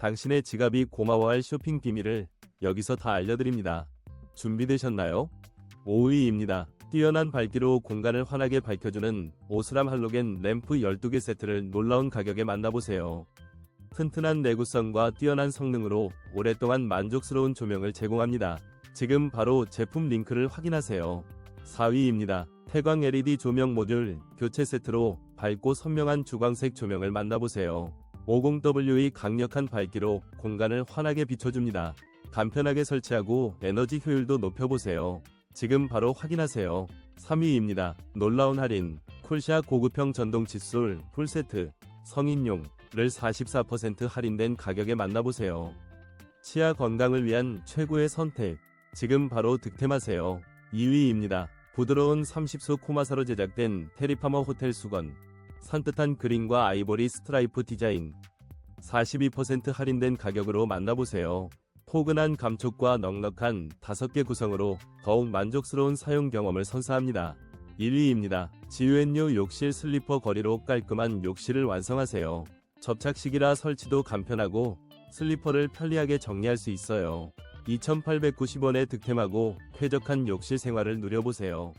당신의 지갑이 고마워할 쇼핑 비밀을 여기서 다 알려드립니다. 준비되셨나요? 5위입니다. 뛰어난 밝기로 공간을 환하게 밝혀주는 오스람 할로겐 램프 12개 세트를 놀라운 가격에 만나보세요. 튼튼한 내구성과 뛰어난 성능으로 오랫동안 만족스러운 조명을 제공합니다. 지금 바로 제품 링크를 확인하세요. 4위입니다. 태광 LED 조명 모듈 교체 세트로 밝고 선명한 주광색 조명을 만나보세요. 50W 강력한 밝기로 공간을 환하게 비춰줍니다. 간편하게 설치하고 에너지 효율도 높여보세요. 지금 바로 확인하세요. 3위입니다. 놀라운 할인 쿨샤 고급형 전동 칫솔 풀세트 성인용을 44% 할인된 가격에 만나보세요. 치아 건강을 위한 최고의 선택 지금 바로 득템하세요. 2위입니다. 부드러운 30소 코마사로 제작된 테리파머 호텔 수건 산뜻한 그린과 아이보리 스트라이프 디자인 42% 할인된 가격으로 만나보세요. 포근한 감촉과 넉넉한 5개 구성으로 더욱 만족스러운 사용 경험을 선사합니다. 1위입니다. 지유앤유 욕실 슬리퍼 거리로 깔끔한 욕실을 완성하세요. 접착식이라 설치도 간편하고 슬리퍼를 편리하게 정리할 수 있어요. 2,890원에 득템하고 쾌적한 욕실 생활을 누려보세요.